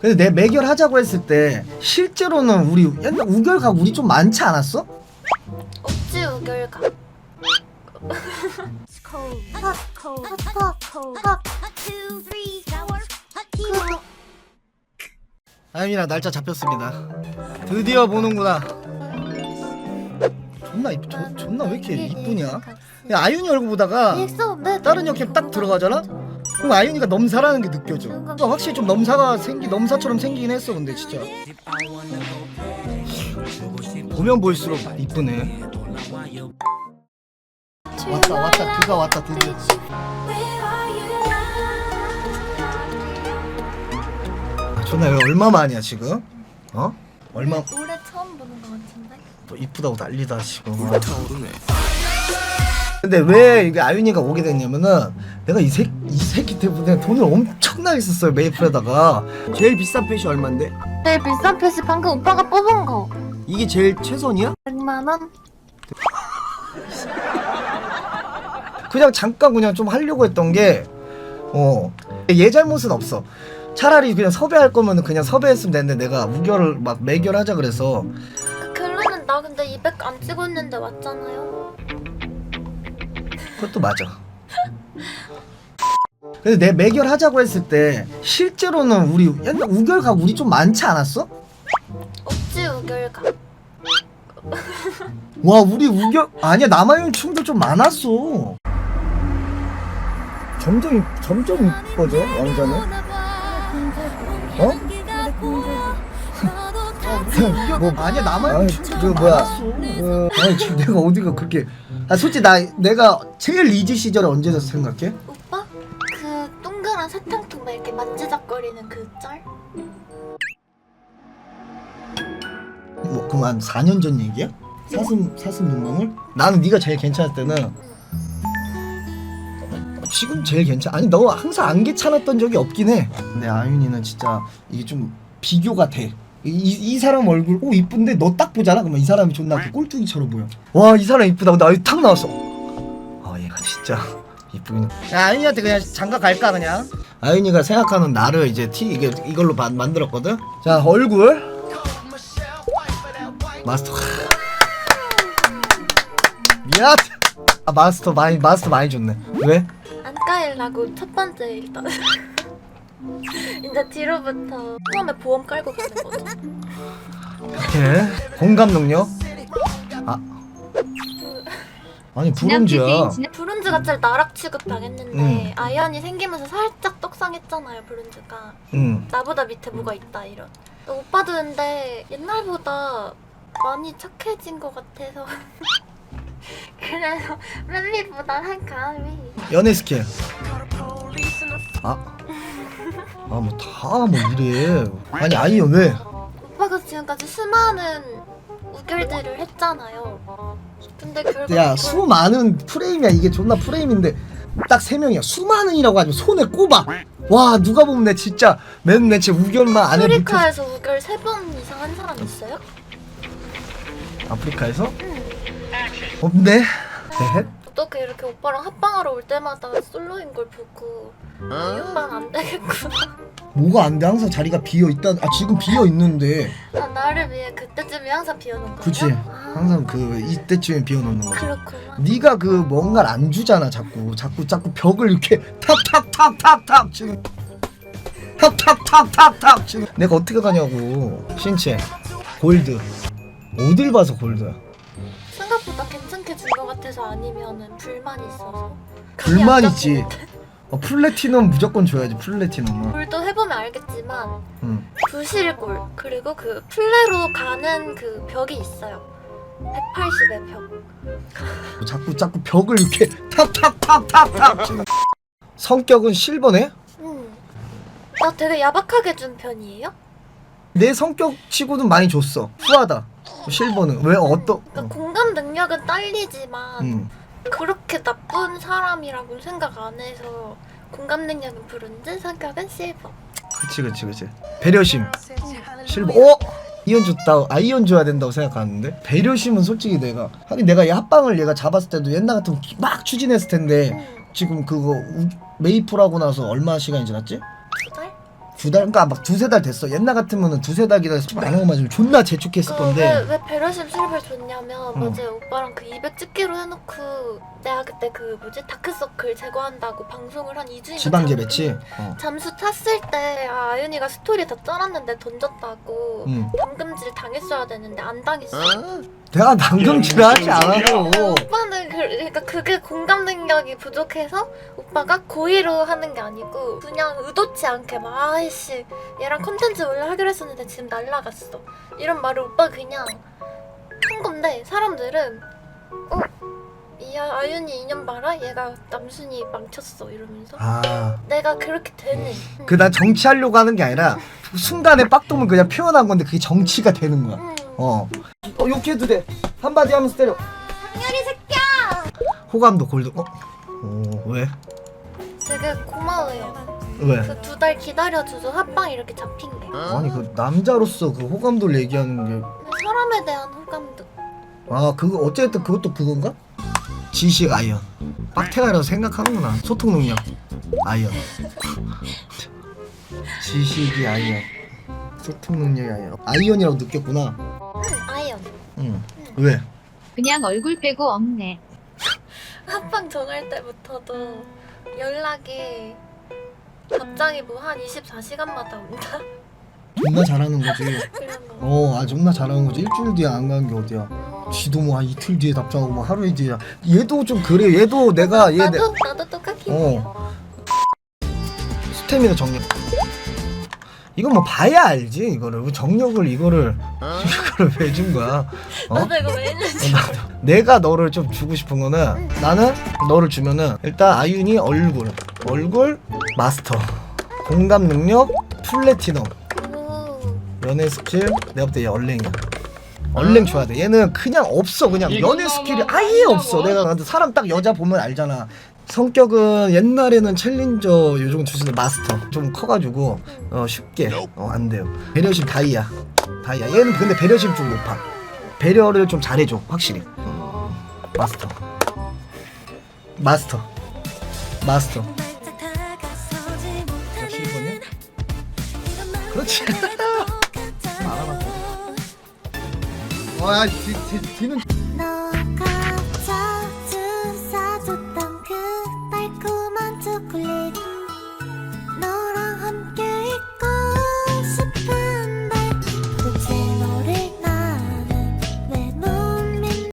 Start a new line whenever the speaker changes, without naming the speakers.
근데 내 매결하자고 했을 때 실제로는 우리 옛날 우결가 우리 좀 많지 않았어?
억지 우결가.
아유미나 날짜 잡혔습니다. 드디어 보는구나. 존나 이쁘, 조, 존나 왜 이렇게 이쁘냐? 야, 아윤이 얼굴 보다가 다른 역캠 딱 들어가잖아? 그럼 아윤이가 넘사라는 게 느껴져. 그러니까 확실히 좀 넘사가 생기 넘사처럼 생기긴 했어 근데 진짜. 보면 볼수록 이쁘네. 왔다 왔다 그가 왔다 드디어. 존나 이거 얼마 만이야 지금? 어? 얼마
노래 처음 보는 것 같은데?
뭐 이쁘다고 난리다 지금. 근데 왜 이게 아윤이가 오게 됐냐면은 내가 이, 새, 이 새끼 때문에 돈을 엄청나게 썼어요 메이플에다가 제일 비싼 펫이 얼만데?
제일 비싼 패스 방금 오빠가 뽑은 거.
이게 제일 최선이야?
100만 원?
그냥 잠깐 그냥 좀 하려고 했던 게 어 얘 잘못은 없어 차라리 그냥 섭외할 거면 그냥 섭외했으면 됐는데 내가 우결을 막 매결하자 그래서
그 결론은 나 근데 200 안 찍었는데 왔잖아요.
그것도 맞아 근데 내 매결하자고 했을 때 실제로는 우리 옛날 우결가 우리 좀 많지 않았어?
억지 우결가.
와 우리 우결 아니야 남아윤 춤도 좀 많았어 점점 이- 점점 이뻐져 왕자는 뭐 아니야 춤도 좀
뭐야.
어, 아니 지금 내가 어디가 그렇게 아 솔직히 나 내가 제일 리즈 시절에 언제다 생각해?
오빠? 그 동그란 사탕통 막 이렇게 만지작거리는 그 짤?
뭐 그럼 한 4년 전 얘기야? 사슴 사슴 눈망울? 나는 네가 제일 괜찮을 때는 지금 제일 괜찮. 아니 너 항상 안 괜찮았던 적이 없긴 해. 근데 아윤이는 진짜 이게 좀 비교가 돼. 이, 이 사람 얼굴 오 이쁜데 너 딱 보잖아. 그러면 이 사람이 존나 그 꼴뚜기처럼 보여. 와 이 사람 이쁘다. 근데 아유 탁 나왔어. 아 얘가 진짜 이쁘긴. 야 아윤이한테 그냥 장가 갈까 그냥. 아윤이가 생각하는 나를 이제 티 이게 이걸로 만, 만들었거든. 자 얼굴. 마스터. 미안. 아 마스터 많이 마스터 많이 줬네. 왜?
안 까일라고 첫 번째 일단. 이제 뒤로부터 처음에 보험 깔고 가는 거죠.
이렇게 공감 능력. 아. 아니 브론즈야.
브론즈가 제일 나락 취급 당했는데
음.
아이언이 생기면서 살짝 떡상했잖아요 브론즈가
응.
나보다 밑에 뭐가 있다 이런 또 오빠도 근데 옛날보다 많이 착해진 것 같아서 그래서 맨 밑보다 한 감이
연애 스킬. 아. 아 뭐 다 뭐 이래. 아니 아이언 왜?
오빠가 지금까지 수많은 우결들을 했잖아요. 근데 결국
야
그걸-
수많은 프레임이야. 이게 존나 프레임인데. 딱 세 명이야. 수많은이라고 하면 손에 꼽아. 와 누가 보면 내 진짜. 맨 내체 우결만 안에 묻혀
아프리카에서 우결 세 번 이상 한 사람 있어요?
아프리카에서?
응.
없네. 넷
어떻게 이렇게 오빠랑 합방하러 올 때마다 솔로인 걸 보고 이 오빠는 안 되겠구나.
뭐가 안 돼? 항상 자리가 비어 있다. 아 지금 비어 있는데.
아, 나를 위해 그때쯤에 항상 비워놓은 거예요?
그치.
아,
항상 그 이때쯤에 비어 놓는 거지
그렇구나.
네가 그 뭔가를 안 주잖아 자꾸. 자꾸 자꾸 벽을 이렇게 탁탁탁탁탁 치는 탁탁탁탁탁 치는 내가 어떻게 가냐고 신체. 골드. 어딜 봐서 골드야?
생각보다 괜찮게 준 것 같아서 아니면은 불만이 있어서
불만
감이 안
있지.
잡히는데.
어, 플래티넘 무조건 줘야지 플래티넘은
골도 해보면 알겠지만
응.
부실골 그리고 그 플레로 가는 그 벽이 있어요 180의 벽
자꾸 자꾸 벽을 이렇게 탁탁탁탁탁 치는 성격은 실버네?
음. 나 되게 야박하게 준 편이에요?
내 성격 치고는 많이 줬어 후하다 실버는 왜 어떠
그러니까
어.
공감 능력은 딸리지만
응.
그렇게 나쁜 사람이라고 생각 안 해서 공감 능력은 브론즈, 성격은 실버.
그치 그치 그치 배려심 실버 어? 이연주 따 아, 이연 줘야 된다고 생각하는데 배려심은 솔직히 내가 하긴 내가 이 합방을 얘가 잡았을 때도 옛날 같으면 막 추진했을 텐데
음,
지금 그거 우, 메이플하고 나서 얼마 시간이 지났지?
두 달?
두두 달, 그러니까 막 두세 달 됐어. 옛날 같으면은 두세 달 기다려서 좀안 하고 맞으면 존나 재촉했을
그
건데.
왜, 왜 배려심 실패 줬냐면
응.
어제 오빠랑 그 200 찍기로 해놓고 내가 그때 그 뭐지 다크서클 제거한다고 방송을 한 2주인가
지방제 배치. 어.
잠수 탔을 때 아, 아윤이가 스토리 다 쩔었는데 던졌다고
응.
방금질 당했어야 되는데 안 당했어.
내가 방금질 하지 않아도.
오빠는 그, 그러니까 그게 공감 능력이 부족해서 오빠가 고의로 하는 게 아니고 그냥 의도치 않게 막 아이씨 얘랑 컨텐츠 원래 하기로 했었는데 지금 날라갔어 이런 말을 오빠 그냥 한 건데 사람들은 어? 이 아- 아윤이 인연 봐라 얘가 남순이 망쳤어 이러면서
아.
내가 그렇게 되네
그난 정치하려고 하는 게 아니라 순간에 빡동을 그냥 표현한 건데 그게 정치가 되는 거야.
음.
어. 어 욕해도 돼. 한마디 하면서 때려.
당연히
호감도 골드. 어? 오 왜?
되게 고마워요
왜?
그 두 달 기다려줘서 합방 이렇게 잡힌 게
아니 그 남자로서 그 호감도를 얘기하는 게.
사람에 대한 호감도
아 그거 어쨌든 그것도 그건가? 지식 아이언. 빡태가라고 생각하는구나. 소통 능력 아이언. 지식이 아이언. 소통 능력이 아이언. 아이언이라고 느꼈구나.
응 아이언
응. 왜?
그냥 얼굴 빼고 없네.
합방 정할 때부터도 연락이 답장이 뭐한 24시간마다 온다
존나 잘하는 거지.
그런 거.
어, 아 존나 잘하는 거지. 일주일 뒤에 안 간 게 어디야? 지도 뭐 한 이틀 뒤에 답장하고 뭐 하루 뒤에. 얘도 좀 그래. 얘도 내가 얘 내,
나도 나도 똑같긴
어.
해요.
스태미나 정력. 이건 뭐 봐야 알지 이거를 왜 정력을 이거를 이거를 왜 준 거야? 어?
나도 이거 왜 했는지.
어. 내가 너를 좀 주고 싶은 거는 나는 너를 주면은 일단 아윤이 얼굴 얼굴 마스터 공감 능력 플래티넘
오.
연애 스킬 내가 볼 때 얘 얼랭이야 얼랭 줘야 돼 얘는 그냥 없어 그냥 연애 스킬이 아예 없어 내가 근데 사람 딱 여자 보면 알잖아 성격은 옛날에는 챌린저 요즘 주시는 마스터. 좀 커가지고 어 쉽게 어 안 돼요. 배려심 다이야 다이야 얘는 근데 배려심 좀 높아. 배려를 좀 잘해줘 확실히. 음, 마스터. 마스터. 마스터. 역시 이거냐? 그렇지. 알아봤어. 와, 뒤, 뒤, 뒤는